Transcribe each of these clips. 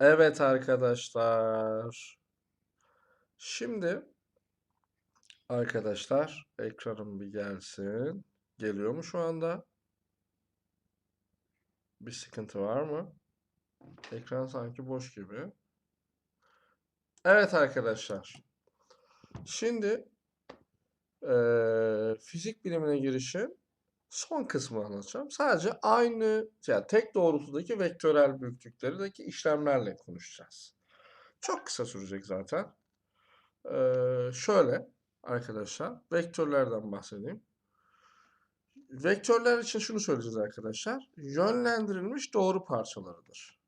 Evet arkadaşlar. Şimdi arkadaşlar ekranım bir gelsin. Geliyor mu şu anda? Bir sıkıntı var mı? Ekran sanki boş gibi. Evet arkadaşlar. Şimdi eee, fizik bilimine girişin son kısmını anlatacağım. Sadece aynı, yani tek doğrultudaki vektörel büyüklüklerdeki işlemlerle konuşacağız. Çok kısa sürecek zaten. Eee, şöyle arkadaşlar, vektörlerden bahsedeyim. Vektörler için şunu söyleyeceğiz arkadaşlar. Yönlendirilmiş doğru parçalarıdır.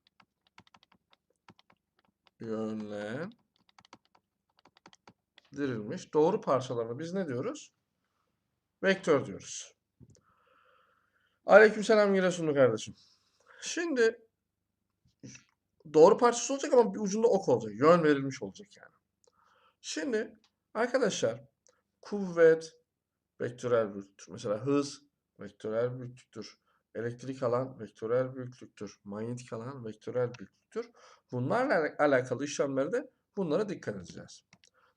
Yönlendirilmiş doğru parçalarına biz ne diyoruz? Vektör diyoruz. Aleykümselam Giresunlu kardeşim. Şimdi doğru parçası olacak ama bir ucunda ok olacak. Yön verilmiş olacak yani. Şimdi arkadaşlar kuvvet vektörel büyüklüktür. Mesela hız vektörel büyüklüktür. Elektrik alan vektörel büyüklüktür. Manyetik alan vektörel büyüklüktür. Bunlarla alakalı işlemlerde bunlara dikkat edeceğiz.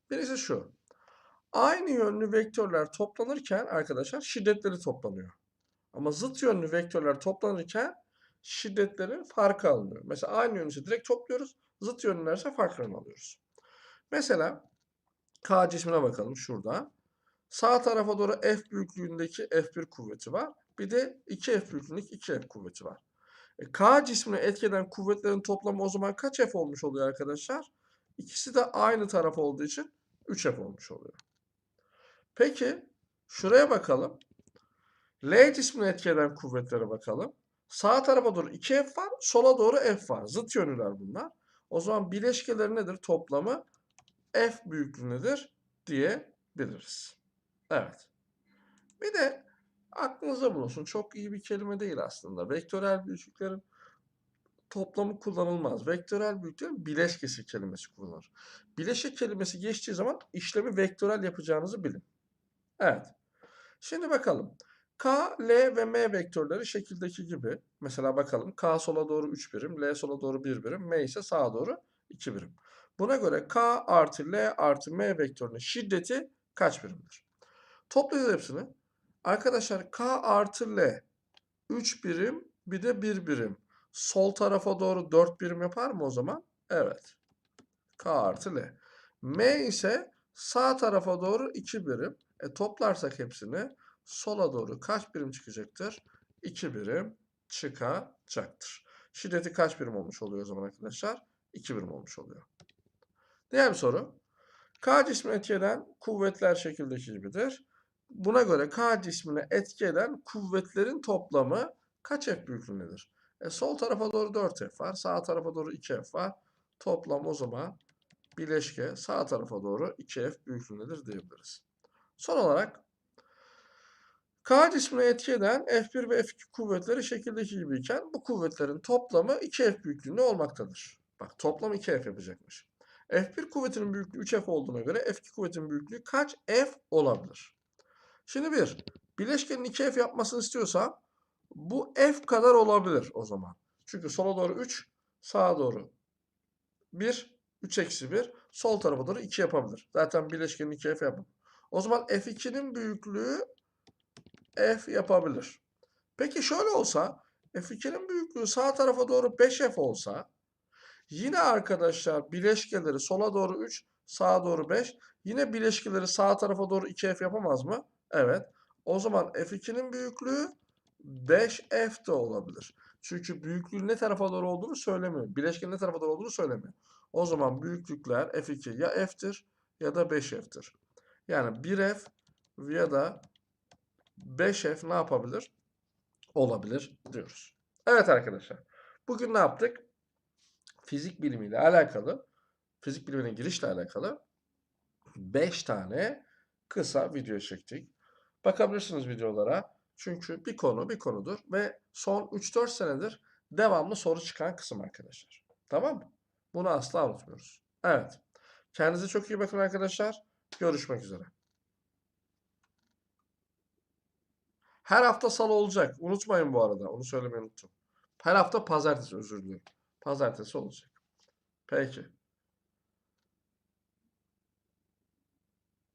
Birisi şu. Aynı yönlü vektörler toplanırken arkadaşlar şiddetleri toplanıyor. Ama zıt yönlü vektörler toplanırken şiddetlerin farkı alınıyor. Mesela aynı yönlüyse direkt topluyoruz. Zıt yönlülerse farklarını alıyoruz. Mesela K cismine bakalım şurada. Sağ tarafa doğru F büyüklüğündeki F1 kuvveti var. Bir de 2F büyüklüğündeki 2F kuvveti var. E, K cismine etkeden kuvvetlerin toplamı o zaman kaç F olmuş oluyor arkadaşlar? İkisi de aynı taraf olduğu için 3F olmuş oluyor. Peki şuraya bakalım. L cismine etkeden kuvvetlere bakalım. Sağ tarafa doğru 2F var, sola doğru F var. Zıt yönlüler bunlar. O zaman bileşkeleri nedir? Toplamı F büyüklüğündedir diyebiliriz. Evet. Bir de aklınızda bulunsun. Çok iyi bir kelime değil aslında. Vektörel büyüklüklerin toplamı kullanılmaz. Vektörel büyüklüklerin bileşkesi kelimesi kullanılır. Bileşik kelimesi geçtiği zaman işlemi vektörel yapacağınızı bilin. Evet. Şimdi bakalım. K, L ve M vektörleri şekildeki gibi. Mesela bakalım. K sola doğru 3 birim, L sola doğru 1 birim, M ise sağa doğru 2 birim. Buna göre K artı L artı M vektörünün şiddeti kaç birimdir? Toplayacağız hepsini. Arkadaşlar K artı L 3 birim bir de 1 birim. Sol tarafa doğru 4 birim yapar mı o zaman? Evet. K artı L. M ise sağ tarafa doğru 2 birim. E toplarsak hepsini sola doğru kaç birim çıkacaktır? 2 birim çıkacaktır. Şiddeti kaç birim olmuş oluyor o zaman arkadaşlar? 2 birim olmuş oluyor. Diğer bir soru. K cismine etki kuvvetler şekildeki gibidir. Buna göre K cismine etki eden kuvvetlerin toplamı kaç F büyüklüğündedir? E, sol tarafa doğru 4F var. Sağ tarafa doğru 2F var. Toplam o zaman bileşke sağ tarafa doğru 2F büyüklüğündedir diyebiliriz. Son olarak K cismine etki eden F1 ve F2 kuvvetleri şekildeki gibiyken bu kuvvetlerin toplamı 2F büyüklüğünde olmaktadır. Bak toplam 2F yapacakmış. F1 kuvvetinin büyüklüğü 3F olduğuna göre F2 kuvvetinin büyüklüğü kaç F olabilir? Şimdi bir, bileşkenin 2F yapmasını istiyorsam bu F kadar olabilir o zaman. Çünkü sola doğru 3, sağa doğru 1, 3 eksi 1, sol tarafa doğru 2 yapabilir. Zaten bileşkenin 2F yapar. O zaman F2'nin büyüklüğü F yapabilir. Peki şöyle olsa F2'nin büyüklüğü sağ tarafa doğru 5F olsa yine arkadaşlar bileşkeleri sola doğru 3, sağa doğru 5. Yine bileşkeleri sağ tarafa doğru 2F yapamaz mı? Evet. O zaman F2'nin büyüklüğü 5F de olabilir. Çünkü büyüklüğün ne tarafa doğru olduğunu söylemiyor. Bileşkenin ne tarafa doğru olduğunu söylemiyor. O zaman büyüklükler F2 ya F'tir ya da 5F'tir. Yani 1F ya da 5F ne yapabilir? Olabilir diyoruz. Evet arkadaşlar. Bugün ne yaptık? Fizik bilimiyle alakalı, fizik bilimine girişle alakalı 5 tane kısa video çektik. Bakabilirsiniz videolara. Çünkü bir konu bir konudur ve son 3-4 senedir devamlı soru çıkan kısım arkadaşlar. Tamam mı? Bunu asla unutmuyoruz. Evet. Kendinize çok iyi bakın arkadaşlar. Görüşmek üzere. Her hafta salı olacak. Unutmayın bu arada. Onu söylemeyi unuttum. Her hafta pazartesi özür dilerim. Pazartesi olacak. Peki.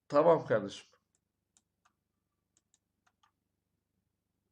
Tamam kardeşim.